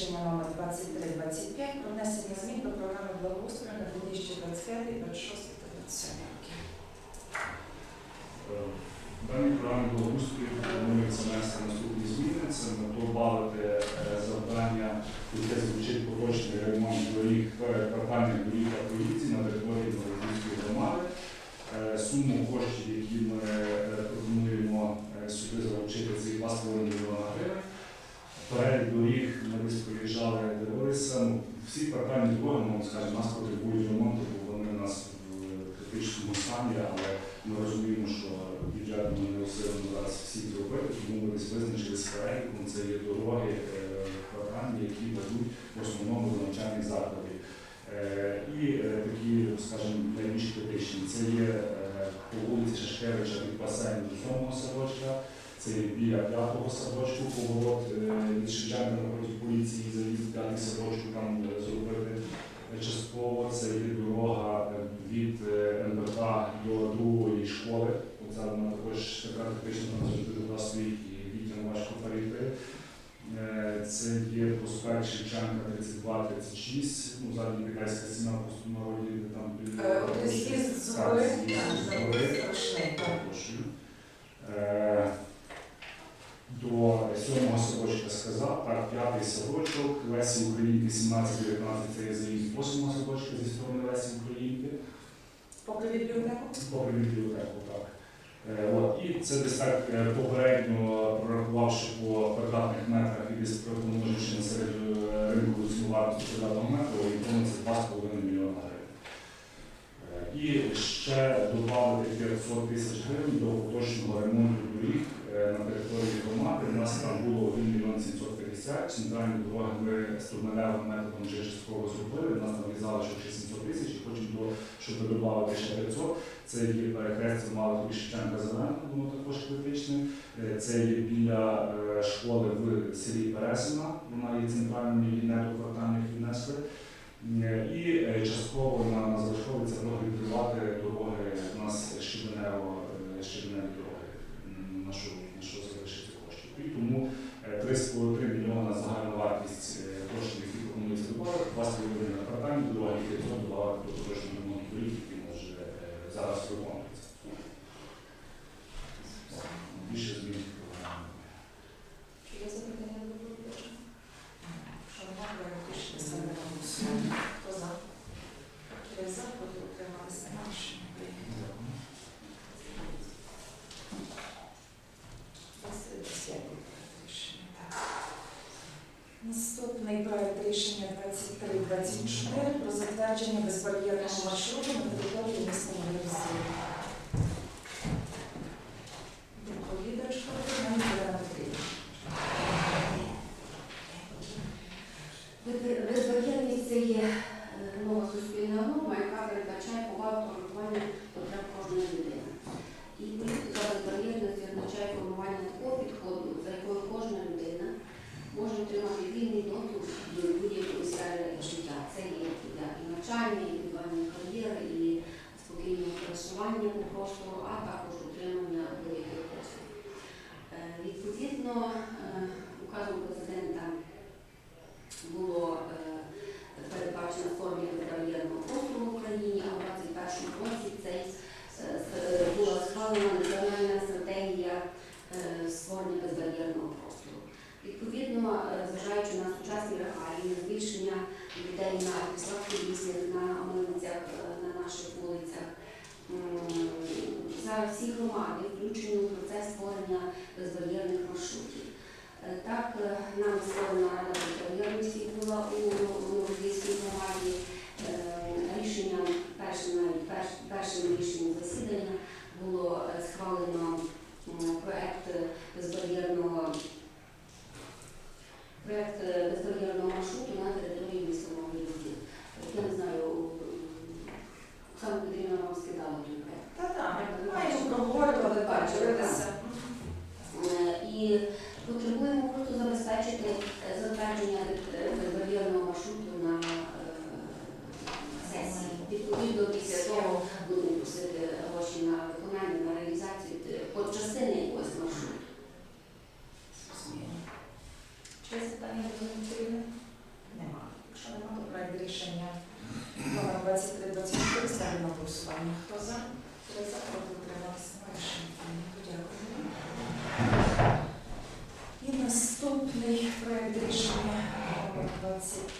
рішення номер 2325 про внесення змін до програми благоустрою на 2025, 26 та 27 роки. Е, В даній програмі благоустрою планується внести наступні зміни. Це додати завдання, яке звучить поточний ремонт доріг, е, квартальних доріг та поліції на території Благоустрійської громади. Е, Суму коштів, які ми е, пропонуємо е, сюди залучити, це 2,5 мільйона гривень. Перелік доріг ми десь проїжджали, дивилися. Ну, Всі квартальні дороги, ну, скажімо, нас потребують ремонту, бо вони у нас в критичному стані, але ми розуміємо, що бюджетно не усилено зараз всі зробити, тому ми десь визначили з переліком, це є дороги е, квартальні, які ведуть в основному до навчальних закладів. Е, І е, такі, скажімо, найбільш критичні. Це є по вулиці Шашкевича від басейну до сьомого садочка, це біля п'ятого садочку, поворот е, від Шевченка напроти поліції, заїзд в п'ятий садочку там е, зробити. Е, Частково це є дорога е, від е, НБК до другої школи. Оце вона також така завжди туди стоїть і дітям важко перейти. Е, Це є проспект Шевченка 32-36, ну є якась стіна просто народі, де там біля- Е, з'їзд з гори, з'їзд з гори. страшний, так. Перепрошую. Е, До сьомого садочка сказав, так, п'ятий садочок, Лесі Українки 17-19 це є заїзд восьмого садочка зі сторони Лесі Українки, Попри бібліотеку? попри бібліотеку, так. Е, От, і це десь так е, попередньо прорахувавши по квадратних метрах і десь пропонуючи на серед е, ринку ціну вартості квадратного метру, орієнтовно це 2,5 мільйона І ще додати 500 тисяч гривень до поточного ремонту доріг е, на території громади. У нас там було 1 мільйон 750, центральні дороги ми струменевим методом вже частково зробили, у нас там в'язали ще 700 тисяч, і хочемо, щоб додати ще 500. Це є перехрестя Малого Шевченка Зелена, воно також критичне. Е, Це є біля е, школи в селі Пересина, вона є центральним її недоквартальних віднесли. Е, І е, частково на, на залишкові це прогрівати дороги у нас щебенево, е, щебеневі дороги, на що залишиться коштів. І тому е, 3,5 мільйона загальна вартість е, коштів, які пропонується додати, 2,5 на квартальні дороги і 500 додати до поточного ремонту доріг, які може е, зараз виконується. Більше змін в програмі. Чи є запитання до доповідача? Що немає, проект рішення ставлю на голосування. Хто за? Три за, проти утрималися, немає рішення прийнято. Десь- десь я буду проект рішення, так. Наступний проект рішення 2324 про затвердження безбар'єрного маршруту на території міста Нової Доповідач Катерина Ірина Петрівна. Безбар'єрність це є е, нова суспільна норма, яка передбачає повагу та врахування потреб кожної людини. І політика безбар'єрності означає формування такого підходу, за якою кожна людина може отримати вільний доступ до будь-якої сфери життя. Це є для і навчання, і будування кар'єри, і спокійного пересування по простору, а також отримання будь-яких послуг. Е, Відповідно, е, указом президента було е, передбачено формі безбар'єрного простору в Україні, а в 2021 році цей е, с- була схвалена національна стратегія е, створення безбар'єрного простору. Відповідно, е, зважаючи на сучасні реалії, на збільшення людей на слабколісних, на милицях, е, на наших вулицях, м, зараз всі громади включені у процес створення безбар'єрних маршрутів. Е,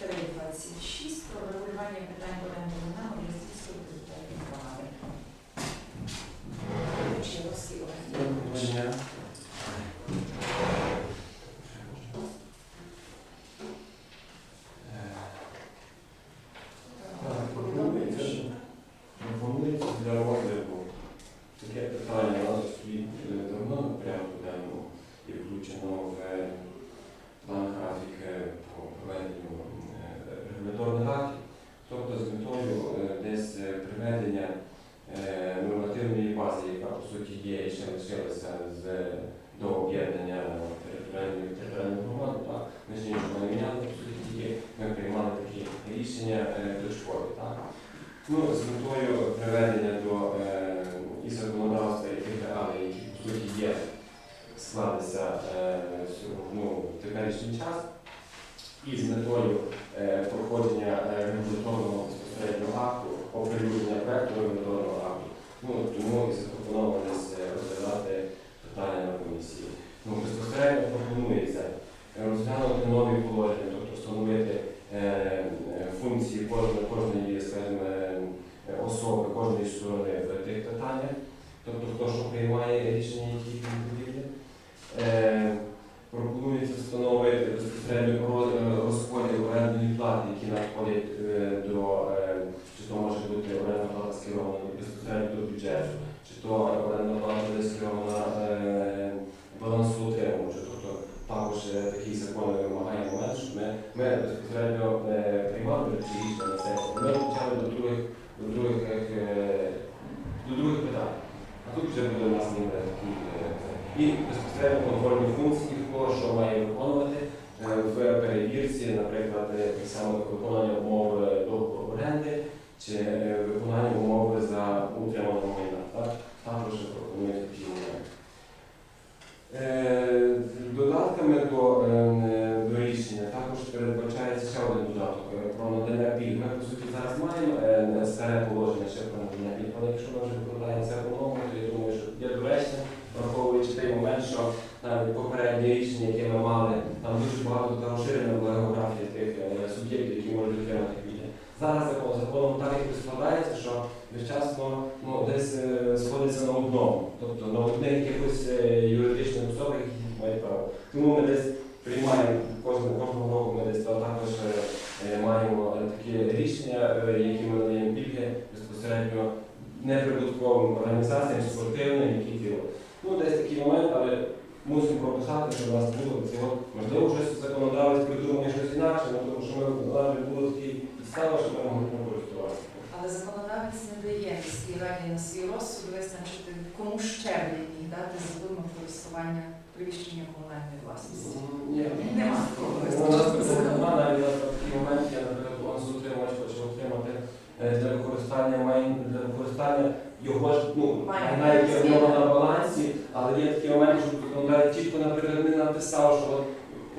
Thank you. З до об'єднання територіальної територіальної громади. Так, ми нічого не міняли, ми приймали такі рішення е, дочкові. Так. Ну, з метою приведення до е, і законодавства, і тих реалій, які по суті є, склалися е, ну, теперішній час, і з метою е, проходження е, регуляторного безпосереднього акту, оприлюднення проекту регуляторного акту, ну, тому і запропоновано десь е, розглядати питання на комісії. Ну, безпосередньо пропонується е, розглянути нові положення, тобто встановити е, е, функції кожної, кожної скажімо, е, особи, кожної сторони в тих питаннях, тобто хто що приймає рішення, які відповідні. Е, пропонується встановити безпосередньо роз- е, розподіл орендної плати, які надходять е, до, е, чи то може бути орендна плата скерована безпосередньо до бюджету, чи то орендна плата буде скерована е, балансоутримувачу. Тобто також е, такий закон вимагає момент, щоб ми, ми безпосередньо е, приймали ці на сесії. Ми почали до других, до других, е, до других питань. А тут вже буде у нас такі е, і безпосередньо контрольні функції, хто що має виконувати е, в перевірці, наприклад, е, так само виконання умови договору оренди чи е, виконання умови за утриманого майна. Так? Також пропонують такі моменти. Е, Додатками до, е, до рішення також передбачається ще один додаток е, про надання пільг. Ми, по суті, зараз маємо е, старе пільг, але якщо ми вже викладаємо це по-новому, то я думаю, що є доречно, враховуючи той момент, що навіть попереднє рішення, яке ми мали, там дуже багато та розширена була географія тих е, суб'єктів, які можуть отримати пільги. Зараз закон, законом так як складається, що безчасно ну, десь е, сходиться на одному, тобто на одних якихось е, юридичних особах, які мають право. Тому ми десь приймаємо кожного, кожного року ми десь також е, е, маємо е, такі рішення, е, які ми надаємо пільги безпосередньо неприбутковим організаціям, спортивним, які діло. Ну, десь такий момент, але мусимо прописати, щоб у нас було цього. Можливо, щось законодавець придумає щось інакше, ну, тому що ми вже було такі підстави, що ми могли користуватися. Але законодавець не дає міській раді на свій розсуд визначити, кому ще міг дати згодом користування приміщення комунальної власності. Ні, Нема такого У нас визначення. нема навіть на такий момент, я, наприклад, он утримувач хоче отримати е, для використання майн, для використання його ж, ну, навіть є в нього на балансі, але є такі моменти, що він навіть тільки, наприклад, не написав, що от,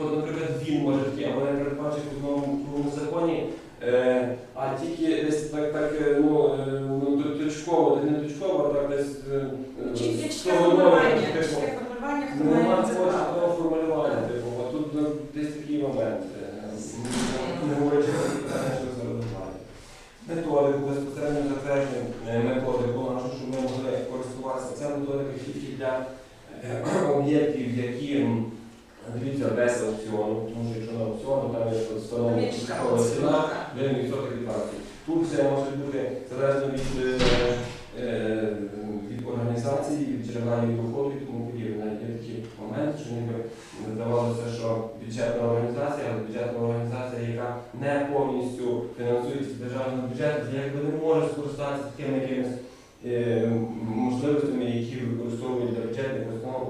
от, наприклад, він може такі, або не передбачив в одному законі, е, а тільки десь так, так е, ну, е, ну, точково, не точково, а так десь е, е, того формулювання, номера, типу, чітке формулювання, хто Ну, має Нема на це цього право. чіткого формулювання, типу, а тут ну, десь такий момент. е, Не говорячи про питання, що зарозумає. Методику безпосередньо затвердження е, методику нашу, щоб ми могли користуватися. Це методика тільки для е, об'єктів, які м, дивіться без аукціону, тому що якщо на аукціону, там є встановлена ціна, оцінка. 1% від акції. Тут це може бути залежно від, е, е, від організації, від джерела її доходу і тому подібне. Є такі моменти, що ніби здавалося, що бюджетна організація, але бюджетна організація, яка не повністю фінансується з державного бюджету, якби не може скористатися такими якимись е, можливостями, які використовують для бюджетних установ.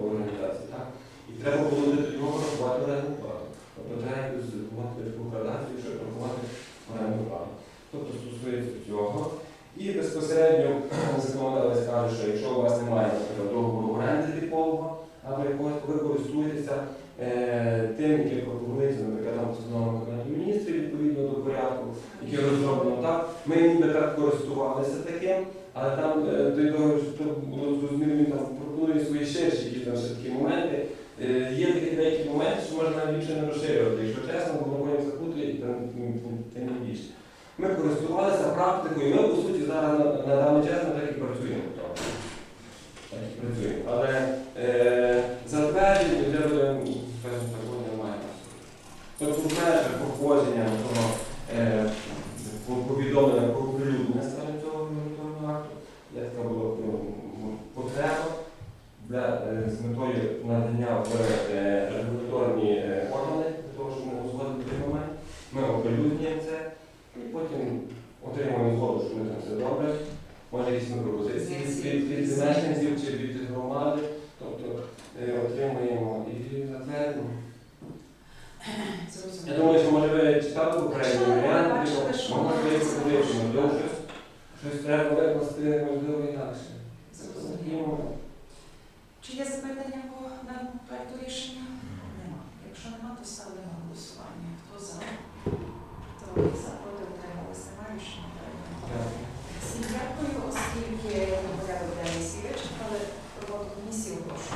Так? І треба було до його рахувати орендну плату. Тобто треба якось мати таку градацію, щоб рахувати орендну плату. Тобто стосується цього. І безпосередньо законодавець каже, що якщо у вас немає наприклад, договору оренди типового, або якогось ви користуєтеся е, тим, яке пропонується, там постановами Кабінету міністрів відповідно до порядку, який розроблено так. Ми ніби так користувалися таким, але там е, той договір, що було зрозуміло, він там пропонує свої ширші якісь там такі моменти. Е, Є такі деякі моменти, що можна навіть більше не розширювати. Якщо чесно, бо ми потім запутують, там не більше. Ми користувалися практикою, ми, по суті, зараз на даний час верності можливо інакше. Чи є запитання по даному проєкту рішення? Нема. Якщо нема, то ставлю на голосування. Хто за? Хто за проти утрималися? Маю рішення. Всім дякую, оскільки порядок денний сіли, чекали роботу комісії, прошу.